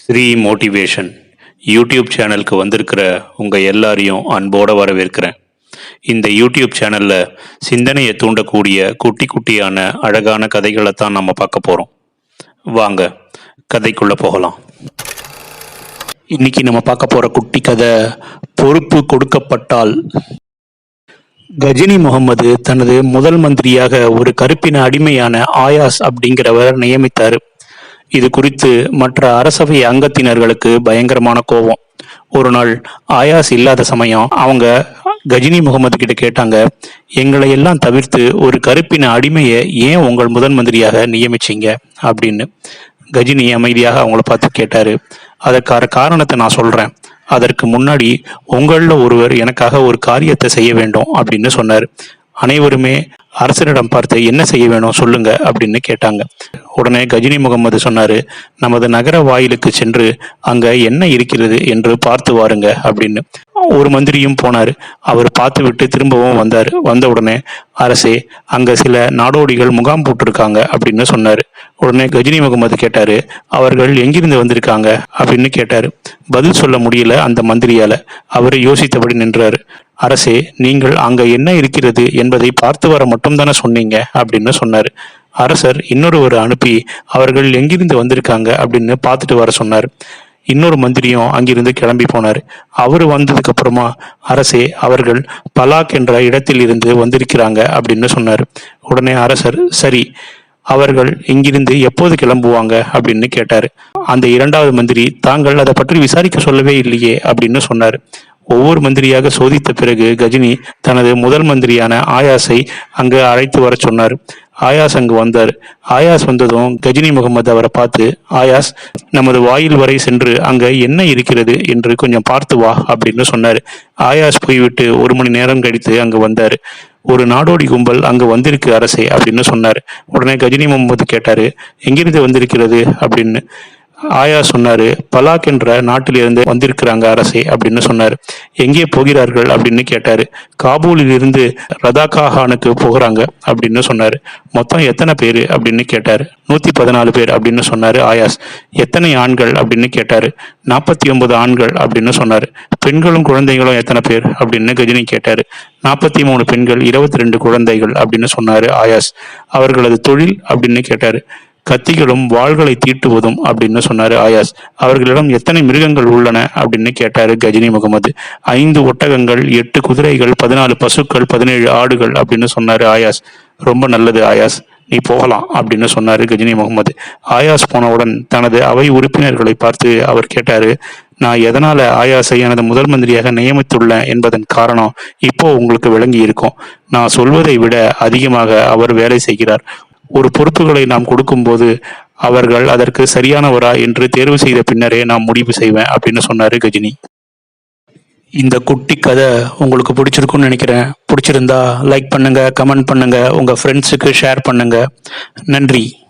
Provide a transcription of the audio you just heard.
Sri motivation YouTube சேனலுக்கு வந்திருக்கிற உங்கள் எல்லாரையும் அன்போடு வரவேற்கிறேன். இந்த யூடியூப் சேனலில் சிந்தனையை தூண்டக்கூடிய குட்டி குட்டியான அழகான கதைகளை தான் நம்ம பார்க்க போகிறோம் வாங்க கதைக்குள்ளே போகலாம். இன்னைக்கு நம்ம பார்க்க போகிற குட்டி கதை பொறுப்பு கொடுக்கப்பட்டால். கஜினி முகமது தனது முதல் மந்திரியாக ஒரு கருப்பின அடிமையான ஆயாஸ் அப்படிங்கிறவர் நியமித்தார். இது குறித்து மற்ற அரசவை அங்கத்தினர்களுக்கு பயங்கரமான கோபம். ஒரு நாள் ஆயாஸ் இல்லாத சமயம் அவங்க கஜினி முகமது கிட்ட கேட்டாங்க எங்களை எல்லாம் தவிர்த்து ஒரு கருப்பின அடிமையை ஏன் உங்கள் முதன் மந்திரியாக நியமிச்சீங்க? அப்படின்னு கஜினி அமைதியாக அவங்கள பார்த்து கேட்டாரு. அதற்கான காரணத்தை நான் சொல்றேன். அதற்கு முன்னாடி உங்களில் ஒருவர் எனக்காக ஒரு காரியத்தை செய்ய வேண்டும் அப்படின்னு சொன்னார். அனைவருமே அரசனிடம் பார்த்து என்ன செய்ய வேணும்? சொல்லுங்க அப்படின்னு கேட்டாங்க. உடனே கஜினி முகமது சொன்னாரு நமது நகர வாயிலுக்கு சென்று அங்க என்ன இருக்கிறது என்று பார்த்து வாருங்க அப்படின்னு. ஒரு மந்திரியும் போனார். அவர் பார்த்து விட்டு திரும்பவும் வந்தார். வந்த உடனே அரசே அங்க சில நாடோடிகள் முகாம் போட்டிருக்காங்க அப்படின்னு சொன்னாரு. உடனே கஜினி முகமது கேட்டாரு அவர்கள் எங்கிருந்து வந்திருக்காங்க? அப்படின்னு கேட்டாரு. பதில் சொல்ல முடியல அந்த மந்திரியால. அவர் யோசித்தபடி நின்றாரு. அரசே நீங்கள் அங்க என்ன இருக்கிறது என்பதை பார்த்து வர மட்டும் தானே சொன்னீங்க? அப்படின்னு சொன்னார். அரசர் இன்னொருவர் அனுப்பி அவர்கள் எங்கிருந்து வந்திருக்காங்க? அப்படின்னு பார்த்துட்டு வர சொன்னார். இன்னொரு மந்திரியும் அங்கிருந்து கிளம்பி போனார். அவர் வந்ததுக்கு அப்புறமா அரசே அவர்கள் பலாக் என்ற இடத்தில் இருந்து வந்திருக்கிறாங்க அப்படின்னு சொன்னார். உடனே அரசர் சரி அவர்கள் இங்கிருந்து எப்போது கிளம்புவாங்க? அப்படின்னு கேட்டார். அந்த இரண்டாவது மந்திரி தாங்கள் அதை பற்றி விசாரிக்க சொல்லவே இல்லையே? அப்படின்னு சொன்னார். ஒவ்வொரு மந்திரியாக சோதித்த பிறகு கஜினி தனது முதல் மந்திரியான ஆயாஸை அங்கு அழைத்து வர சொன்னார். ஆயாஸ் அங்கு வந்தார். ஆயாஸ் வந்ததும் கஜினி முகமது அவரை பார்த்து ஆயாஸ் நமது வாயில் வரை சென்று அங்க என்ன இருக்கிறது என்று கொஞ்சம் பார்த்து வா அப்படின்னு சொன்னார். ஆயாஸ் போய்விட்டு ஒரு மணி நேரம் கழித்து அங்கு வந்தார். ஒரு நாடோடி கும்பல் அங்கு வந்திருக்கு அரசே அப்படின்னு சொன்னார். உடனே கஜினி முகமது கேட்டாரு எங்கிருந்து வந்திருக்கிறது? அப்படின்னு ஆயா சொன்னாரு பலாக் என்ற நாட்டிலிருந்து வந்திருக்கிறாங்க அரசே அப்படின்னு சொன்னார். எங்கே போகிறார்கள் அப்படின்னு கேட்டாரு. காபூலில் இருந்து ரதாகாஹானுக்கு போகிறாங்க அப்படின்னு சொன்னாரு. மொத்தம் எத்தனை பேர் அப்படின்னு கேட்டாரு. நூத்தி பதினாலு பேர் அப்படின்னு சொன்னாரு ஆயாஸ். எத்தனை ஆண்கள் அப்படின்னு கேட்டாரு. நாற்பத்தி ஒன்பது ஆண்கள் அப்படின்னு சொன்னாரு. பெண்களும் குழந்தைகளும் எத்தனை பேர் அப்படின்னு கஜினி கேட்டாரு. நாற்பத்தி மூணு பெண்கள் இருபத்தி ரெண்டு குழந்தைகள் அப்படின்னு சொன்னாரு ஆயாஸ். அவர்களது தொழில் அப்படின்னு கேட்டாரு. கத்திகளும் வாள்களை தீட்டுவதும் அப்படின்னு சொன்னாரு ஆயாஸ். அவர்களிடம் எத்தனை மிருகங்கள் உள்ளன அப்படின்னு கேட்டாரு கஜினி முகமது. ஐந்து ஒட்டகங்கள் எட்டு குதிரைகள் பதினாலு பசுக்கள் பதினேழு ஆடுகள் அப்படின்னு சொன்னாரு ஆயாஸ். ரொம்ப நல்லது ஆயாஸ். நீ போகலாம் அப்படின்னு சொன்னாரு கஜினி முகமது. ஆயாஸ் போனவுடன் தனது அவை உறுப்பினர்களை பார்த்து அவர் கேட்டாரு நான் எதனால ஆயாசை எனது முதல் மந்திரியாக நியமித்துள்ளேன் என்பதன் காரணம் இப்போ உங்களுக்கு விளங்கி இருக்கும் நான் சொல்வதை விட அதிகமாக அவர் வேலை செய்கிறார். ஒரு பொறுப்புகளை நாம் கொடுக்கும்போது அவர்கள் அதற்கு சரியானவரா என்று தேர்வு செய்த பின்னரே நான் முடிவு செய்வேன் அப்படின்னு சொன்னாரு கஜினி. இந்த குட்டி கதை உங்களுக்கு பிடிச்சிருக்கும்னு நினைக்கிறேன். பிடிச்சிருந்தா லைக் பண்ணுங்க கமெண்ட் பண்ணுங்க உங்க ஃப்ரெண்ட்ஸுக்கு ஷேர் பண்ணுங்க. நன்றி.